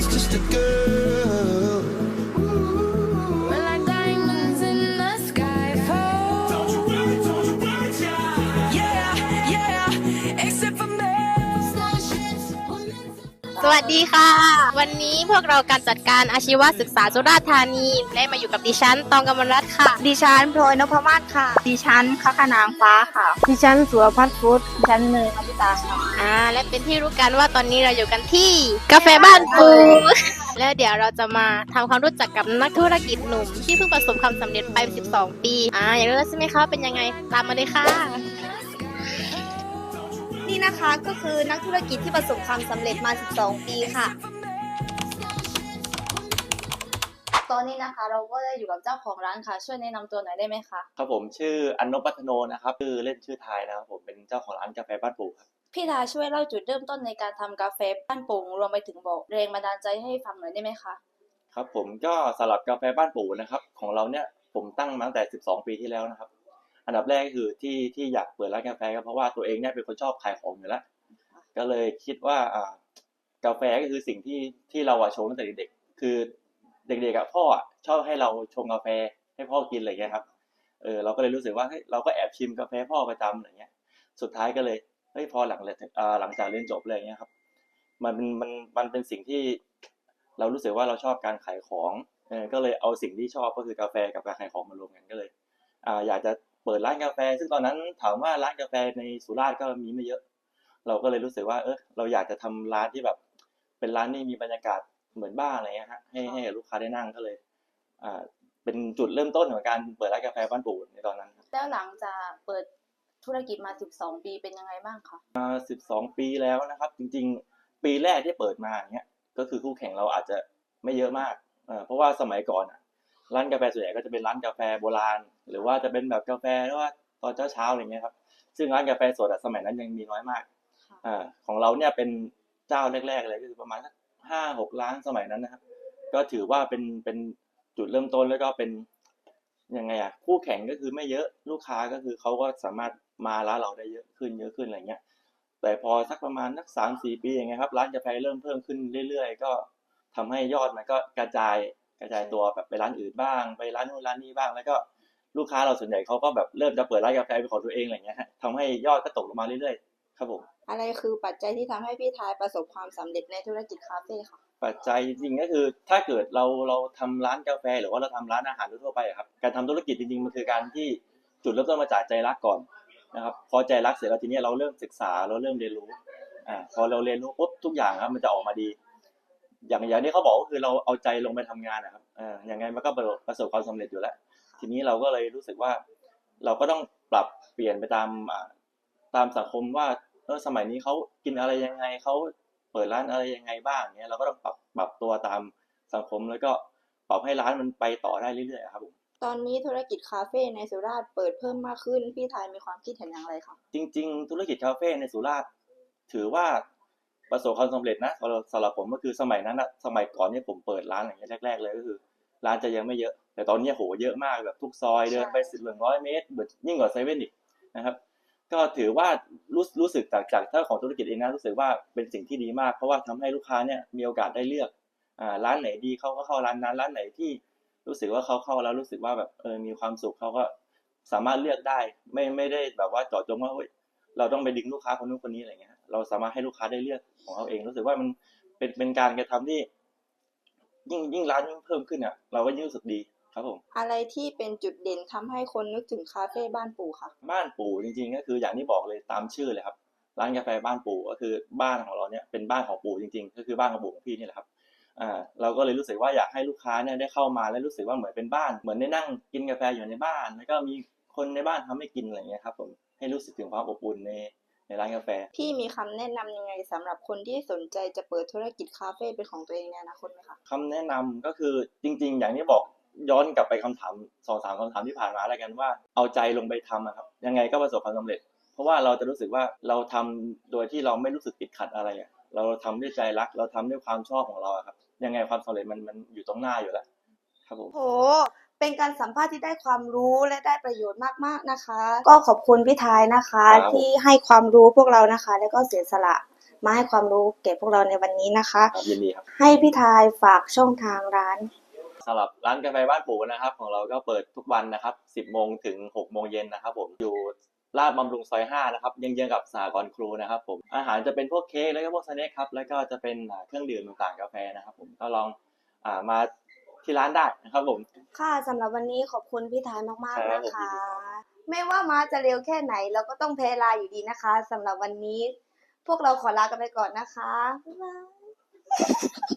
was just a girl. วัสดีค่ะ วันนี้พวกเราการจัดการอาชีวศึกษาสุราษฎร์ธานีได้มาอยู่กับดิฉันตองกำมลรัตน์ค่ะ ดิฉันพลอยนพมาศค่ะ ดิฉันคัคนางฟ้าค่ะ ดิฉันสุวพัฒน์พุทธดิฉันเนยอภิตาค่ะอ่าและเป็นที่รู้กันว่าตอนนี้เราอยู่กันที่กาแฟบ้านปูแล้วเดี๋ยวเราจะมาทำความรู้จักกับนักธุรกิจหนุ่ม ที่เพิ่งประสบความสำเร็จไป 12 ปี อ่า อยากรู้แล้วใช่ไหมคะว่าเป็นยังไงตามมาเลยค่ะ นี่นะคะก็คือนักธุรกิจที่ประสบความสำเร็จมา 12 ปีค่ะ ตอนนี้นะคะเราก็ได้อยู่กับเจ้าของร้านค่ะ ช่วยแนะนำตัวหน่อยได้ไหมคะ ครับผมชื่ออันนบปัทโนนะครับชื่อเล่นชื่อไทยนะครับผมเป็นเจ้าของร้านกาแฟบ้านปู่ครับพี่ดาช่วยเล่าจุดเริ่มต้นในการทำกาแฟบ้านโป่งรวมไปถึงบอกแรงบันดาลใจให้ฟังหน่อยได้ไหมคะ ครับผมก็สำหรับกาแฟบ้านปู่นะครับ ของเราเนี่ยผมตั้งมาตั้งแต่ 12 ปีที่แล้วนะครับ อันดับแรกคือที่ที่อยากเปิดร้านกาแฟก็เพราะว่าตัวเองเนี่ยเป็นคนชอบขายของอยู่แล้วก็เลยคิดว่าอ่ากาแฟก็คือสิ่งที่ที่เราอะชงตั้งแต่เด็กๆคือเด็กๆอะพ่อชอบให้เราชงกาแฟให้พ่อกินอะไรเงี้ยครับเออเราก็เลยรู้สึกว่าเฮ้ยเราก็แอบชิมกาแฟพ่อประจำอะไรเงี้ย สุดท้ายก็เลยเฮ้ยพอหลังเลยอ่าหลังจากเรียนจบเลยเงี้ยครับมันเป็นมันมันเป็นสิ่งที่เรารู้สึกว่าเราชอบการขายของเออก็เลยเอาสิ่งที่ชอบก็คือกาแฟกับการขายของมารวมกันก็เลยอ่าอยากจะ เปิดร้านกาแฟ ซึ่งตอนนั้นถามว่าร้านกาแฟในสุราษฎร์ก็มีไม่เยอะ เราก็เลยรู้สึกว่า เออเราอยากจะทำร้านที่แบบ เป็นร้านที่มีบรรยากาศเหมือนบ้านอะไรเงี้ยฮะให้ให้กับลูกค้าได้นั่งก็เลย อ่า เป็นจุดเริ่มต้นของการเปิดร้านกาแฟบ้านปู่ในตอนนั้นครับแล้วหลังจากเปิดธุรกิจมา 12 ปีเป็นยังไงบ้างคะสิบสองปีแล้วนะครับ จริง ๆ ปีแรกที่เปิดมาอย่างเงี้ย ก็คือคู่แข่งเราอาจจะไม่เยอะมากเอ่อเพราะว่าสมัยก่อนอะ ร้านกาแฟส่วนใหญ่ก็จะเป็นร้านกาแฟโบราณ หรือว่าจะเป็นแบบกาแฟหรือว่าตอนเช้าๆอะไรเงี้ยครับ ซึ่งร้านกาแฟสดอะสมัยนั้นยังมีน้อยมากค่ะอ่าของเราเนี่ยเป็นเจ้าแรกๆเลยก็คือประมาณสักห้าหกล้านสมัยนั้นนะครับ ก็ถือว่าเป็นเป็นจุดเริ่มต้นแล้วก็เป็นยังไงอะคู่แข่งก็คือไม่เยอะลูกค้าก็คือเขาก็สามารถมาร้านเราได้เยอะขึ้นเยอะขึ้นอะไรเงี้ย แต่พอสักประมาณสักสามสี่ปีอย่างเงี้ยครับร้านกาแฟเริ่มเพิ่มขึ้นเรื่อย ๆ ก็ทำให้ยอดมันก็กระจาย กระจายตัวแบบไปร้านอื่นบ้าง ไปร้านนู้นร้านนี้บ้าง แล้วก็ลูกค้าเราส่วนใหญ่เขาก็แบบเริ่มจะเปิดร้านกาแฟเป็นของตัวเองอะไรเงี้ยฮะทำให้ยอดก็ตกลงมาเรื่อยๆ ครับผม อะไรคือปัจจัยที่ทำให้พี่ทายประสบความสำเร็จในธุรกิจคาเฟ่ค่ะ ปัจจัยจริงๆก็คือ ถ้าเกิดเราเราทำร้านกาแฟ หรือว่าเราทำร้านอาหารทั่วๆไปอะครับ การทำธุรกิจจริงๆมันคือการที่จุดเริ่มต้นมาจากใจรักก่อนนะครับ พอใจรักเสร็จแล้วทีเนี้ยเราเริ่มศึกษาเราเริ่มเรียนรู้ อ่า พอเราเรียนรู้ปุ๊บทุกอย่างครับมันจะออกมาดี อย่างอย่างที่เขาบอกก็คือเราเอาใจลงไปทำงานนะครับอ่าอย่างไงมันก็ประสบความสำเร็จอยู่แล้ว ทีนี้เราก็เลยรู้สึกว่า เราก็ต้องปรับเปลี่ยนไปตามอ่าตามสังคมว่าเออสมัยนี้เขากินอะไรยังไงเขาเปิดร้านอะไรยังไงบ้างเนี้ยเราก็ต้องปรับปรับตัวตามสังคมแล้วก็ปรับให้ร้านมันไปต่อได้เรื่อยๆครับผมตอนนี้ธุรกิจคาเฟ่ในสุราษฎร์เปิดเพิ่มมากขึ้นพี่ทายมีความคิดเห็นอย่างไรคะจริง ๆ ธุรกิจคาเฟ่ในสุราษฎร์ถือว่า ประสบความสำเร็จนะสำหรับสำหรับผมก็คือสมัยนั้นอะสมัยก่อนเนี่ยผมเปิดร้านอย่างเงี้ยแรก ๆ เลยก็คือ ร้านจะยังไม่เยอะ แต่ตอนเนี้ยโหเยอะมากแบบทุกซอยเดินไปสิบหนึ่งร้อยเมตรแบบยิ่งกว่าเซเว่นอีกนะครับ ก็ถือว่ารู้รู้สึกจากจากเจ้าของธุรกิจเองนะรู้สึกว่าเป็นสิ่งที่ดีมาก เพราะว่าทำให้ลูกค้าเนี่ยมีโอกาสได้เลือกอ่าร้านไหนดีเขาก็เข้าร้านนั้นร้านไหนที่รู้สึกว่าเขาเข้าแล้วรู้สึกว่าแบบเออมีความสุขเขาก็สามารถเลือกได้ ไม่ไม่ได้แบบว่าเจาะจงว่าเฮ้ยเราต้องไปดึงลูกค้าคนนู้นคนนี้อะไรเงี้ย เราสามารถให้ลูกค้าได้เลือกของเขาเอง รู้สึกว่ามันเป็นเป็นการกระทำที่ ยิ่งยิ่งร้านยิ่งเพิ่มขึ้นอะ เราก็ยิ่งรู้สึกดีครับผม อะไรที่เป็นจุดเด่นทำให้คนนึกถึงคาเฟ่บ้านปู่คะบ้านปู่จริงๆ ก็คืออย่างที่บอกเลยตามชื่อเลยครับ ร้านกาแฟบ้านปู่ก็คือบ้านของเราเนี่ยเป็นบ้านของปู่จริง ๆ ก็คือบ้านของปู่ของพี่นี่แหละครับอ่าเราก็เลยรู้สึกว่าอยากให้ลูกค้าเนี่ยได้เข้ามาแล้วรู้สึกว่าเหมือนเป็นบ้านเหมือนได้นั่งกินกาแฟอยู่ในบ้าน แล้วก็มีคนในบ้านทำให้กินอะไรอย่างเงี้ยครับผมให้รู้สึกถึงความอบอุ่นใน ในร้านกาแฟ พี่มีคำแนะนำยังไงสำหรับคนที่สนใจจะเปิดธุรกิจคาเฟ่เป็นของตัวเองในอนาคตไหมคะคำแนะนำก็คือจริง ๆ อย่างที่บอกย้อนกลับไปคำถามสองสามคำถามที่ผ่านมาแล้วกันว่าเอาใจลงไปทำอะครับยังไงก็ประสบความสำเร็จ เพราะว่าเราจะรู้สึกว่าเราทำโดยที่เราไม่รู้สึกติดขัดอะไรอะเราทำด้วยใจรัก เราทำด้วยความชอบของเราอะครับยังไงความสำเร็จมันมันอยู่ตรงหน้าอยู่แล้วครับผมโห เป็นการสัมภาษณ์ที่ได้ความรู้และได้ประโยชน์มากๆนะคะ ก็ขอบคุณพี่ทายนะคะ ครับ ที่ให้ความรู้พวกเรานะคะ แล้วก็เสียสละมาให้ความรู้แก่พวกเราในวันนี้นะคะ ครับยินดีครับให้พี่ทายฝากช่องทางร้าน สำหรับร้านกาแฟบ้านปู่นะครับ ของเราก็เปิดทุกวันนะครับ 10โมงถึง6โมงเย็นนะครับ ผมอยู่ลาดบำรุงซอย5นะครับเยื้องๆกับสหกรณ์ครูนะครับผมอาหารจะเป็นพวกเค้กแล้วก็พวกสแน็คครับแล้วก็จะเป็นอ่าเครื่องดื่มต่างๆกาแฟนะครับ ผมก็ลองอ่ามา ที่ร้านได้นะครับผม ค่ะสำหรับวันนี้ขอบคุณพี่ทายมากคๆรับนะผมคะ ไม่ว่าม้าจะเร็วแค่ไหน เราก็ต้องแพ้ลาอยู่ดีนะคะสำหรับวันนี้ พวกเราขอลากันไปก่อนนะคะบ๊ายบาย